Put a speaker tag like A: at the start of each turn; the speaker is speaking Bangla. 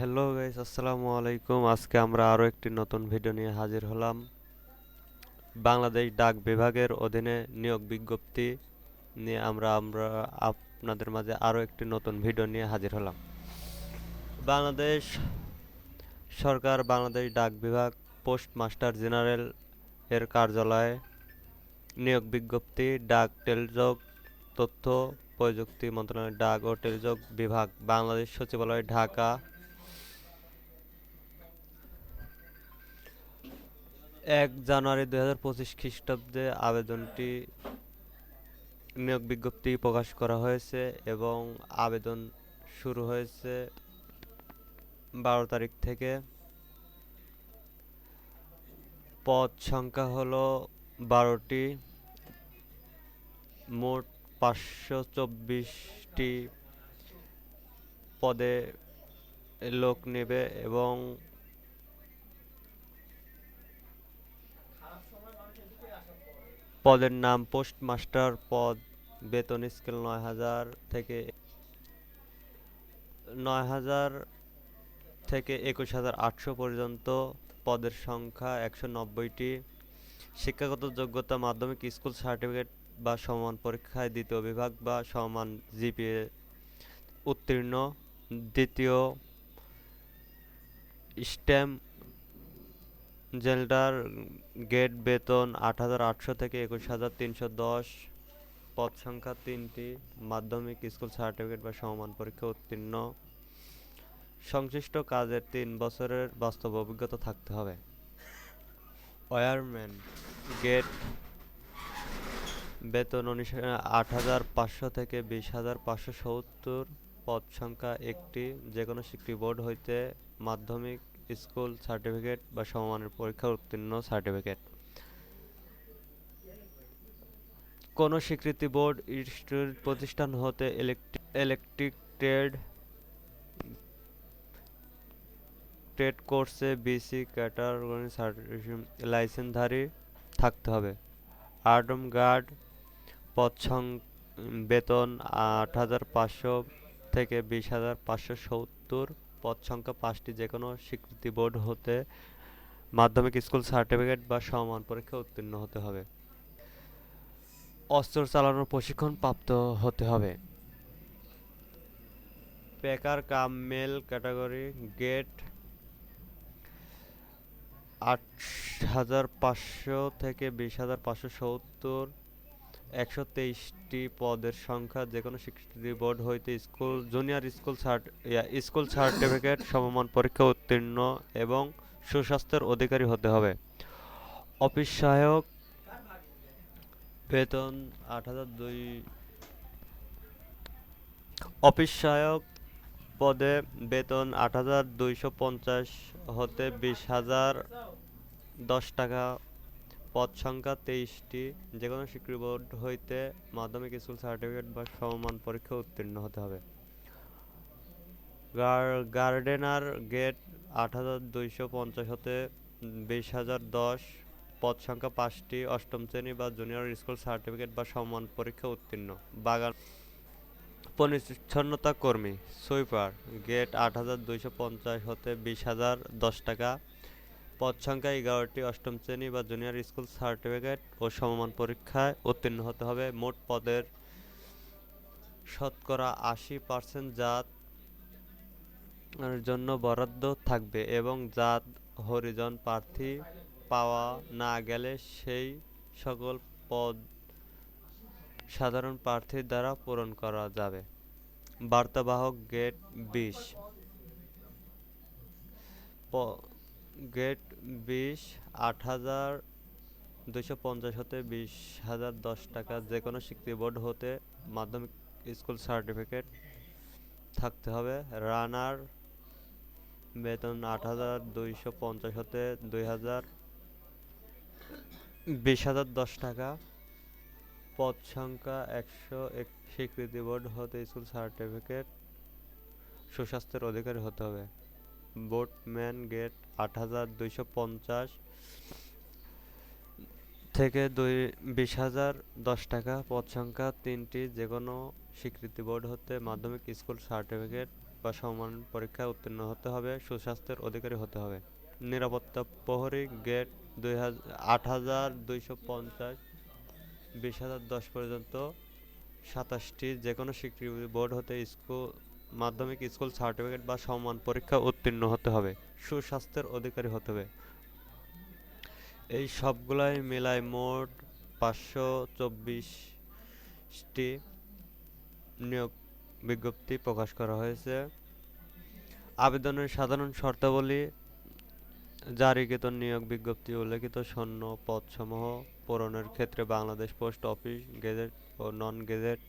A: হ্যালো গাইস, আসসালামু আলাইকুম। আজকে আমরা আরও একটি নতুন ভিডিও নিয়ে হাজির হলাম। বাংলাদেশ ডাক বিভাগের অধীনে নিয়োগ বিজ্ঞপ্তি নিয়ে আমরা আমরা আপনাদের মাঝে আরও একটি নতুন ভিডিও নিয়ে হাজির হলাম। বাংলাদেশ সরকার, বাংলাদেশ ডাক বিভাগ পোস্ট মাস্টার জেনারেল এর কার্যালয়ে নিয়োগ বিজ্ঞপ্তি, ডাক টেলিযোগ তথ্য প্রযুক্তি মন্ত্রণালয়, ডাক ও টেলিযোগ বিভাগ, বাংলাদেশ সচিবালয়, ঢাকা এক জানুয়ারি দুই হাজার পঁচিশ খ্রিস্টাব্দে আবেদনটি নিয়োগ বিজ্ঞপ্তি প্রকাশ করা হয়েছে এবং আবেদন শুরু হয়েছে বারো তারিখ থেকে। পদ সংখ্যা হলো বারোটি। মোট পাঁচশো চব্বিশটি পদে লোক নেবে এবং পদের নাম পোস্ট মাস্টার পদ, বেতন স্কেল নয় হাজার থেকে নয় হাজার থেকে একুশ হাজার আটশো পর্যন্ত, পদের সংখ্যা একশো নব্বইটি। শিক্ষাগত যোগ্যতা মাধ্যমিক স্কুল সার্টিফিকেট বা সমান পরীক্ষায় দ্বিতীয় বিভাগ বা সমান জিপিএ উত্তীর্ণ। দ্বিতীয় স্ট্যাম্প জেলদার গেট বেতন আট হাজার আটশো থেকে একুশ হাজার তিনশো দশ, পদ সংখ্যা তিনটি, মাধ্যমিক স্কুল সার্টিফিকেট বা সমমান পরীক্ষা উত্তীর্ণ। সংশ্লিষ্ট কাজের তিন বছরের বাস্তব অভিজ্ঞতা থাকতে হবে। ওয়ারম্যান গেট বেতন উনিশ আট হাজার পাঁচশো থেকে বিশ হাজার পাঁচশো সত্তর, পদ সংখ্যা একটি যে কোনো স্বীকৃতি বোর্ড হইতে মাধ্যমিক স্কুল সার্টিফিকেট বা সমমানের পরীক্ষা উত্তীর্ণ সার্টিফিকেট। কোনো স্বীকৃতি বোর্ড ইনস্টিটিউট প্রতিষ্ঠান হতে ইলেকট্রিক ট্রেড ট্রেড কোর্সে বিসি ক্যাটাগরি লাইসেন্সধারী থাকতে হবে। আর্টম গার্ড পদ বেতন আট হাজার পাঁচশো থেকে বিশ হাজার পাঁচশো সত্তর পদ সংখ্যা পাঁচটি যে কোনো স্বীকৃতি বোর্ড হতে মাধ্যমিক স্কুল সার্টিফিকেট বা সমান পরীক্ষা উত্তীর্ণ হতে হবে। অস্ত্র চালানোর প্রশিক্ষণ প্রাপ্ত হতে হবে। পেকার কাম মেল ক্যাটাগরি গেট আট হাজার পাঁচশো থেকে বিশ হাজার পাঁচশো সত্তর একশো তেইশটি পদের সংখ্যা যে কোনো স্বীকৃতি বোর্ড হইতে school, junior school school certificate, সমমান পরীক্ষা উত্তীর্ণ এবং সুস্বাস্থ্যের অধিকারী হতে হবে। অফিস সহায়ক, বেতন আট হাজার দুই অফিস সহায়ক পদে বেতন আট হাজার দুইশো পঞ্চাশ হতে বিশ হাজার দশ টাকা পদ সংখ্যা তেইশটি যে কোনো স্বীকৃতি বোর্ড হইতে মাধ্যমিক স্কুল সার্টিফিকেট বা সমমান পরীক্ষা উত্তীর্ণ হতে হবে। গার্ডেনার গেট আট হাজার দুইশো পঞ্চাশ হতে বিশ হাজার দশ পদ সংখ্যা পাঁচটি, অষ্টম শ্রেণি বা জুনিয়র স্কুল সার্টিফিকেট বা সমান পরীক্ষা উত্তীর্ণ। বাগান, পরিচ্ছন্নতা কর্মী, সুইপার, গেট আট হাজার দুইশো পঞ্চাশ হতে বিশ হাজার দশ টাকা পদ সংখ্যা এগারোটি অষ্টম শ্রেণি বা জুনিয়র স্কুল সার্টিফিকেট ও সমমান পরীক্ষায় উত্তীর্ণ হতে হবে। মোট পদের শতকরা আশি পার্সেন্ট জাত জন্য বরাদ্দ থাকবে এবং জাত হরিজন প্রার্থী পাওয়া না গেলে সেই সকল পদ সাধারণ প্রার্থীর দ্বারা পূরণ করা যাবে। বার্তাবাহক গেট বিশ। গেট বিশ, আট হাজার দুইশো পঞ্চাশ হতে বিশ হাজার দশ টাকা যে কোনো স্বীকৃতি বোর্ড হতে মাধ্যমিক স্কুল সার্টিফিকেট থাকতে হবে। রানার বেতন আট হাজার দুইশো পঞ্চাশ হতে দুই হাজার বিশ হাজার দশ টাকা। পদ সংখ্যা একশো এক স্বীকৃতি বোর্ড হতে স্কুল সার্টিফিকেট সুস্বাস্থ্যের অধিকারী হতে হবে। বোটম্যান গেট আট হাজার দুইশো পঞ্চাশ থেকে দুই, বিশ হাজার দশ টাকা। পদ সংখ্যা তিনটি। যে কোনো স্বীকৃতি বোর্ড হতে মাধ্যমিক স্কুল সার্টিফিকেট বা সমান পরীক্ষায় উত্তীর্ণ হতে হবে। সুস্বাস্থ্যের অধিকারী হতে হবে। নিরাপত্তা প্রহরী গেট দুই হাজার আট হাজার দুইশো পঞ্চাশ। বিশ হাজার দশ পর্যন্ত সাতাশটি। যে কোনো স্বীকৃতি বোর্ড হতে স্কুল মাধ্যমিক স্কুল সার্টিফিকেট বা সমান পরীক্ষা উত্তীর্ণ হতে হবে, সুস্বাস্থ্যের অধিকারী হতে হবে। এই সবগুলাই মেলায় মোট পাঁচশো চব্বিশটি নিয়োগ বিজ্ঞপ্তি প্রকাশ করা হয়েছে। আবেদনের সাধারণ শর্তাবলী জারিকৃত নিয়োগ বিজ্ঞপ্তি উল্লেখিত শূন্য পদসমূহ পূরণের ক্ষেত্রে বাংলাদেশ পোস্ট অফিস, গেজেট ও নন গেজেট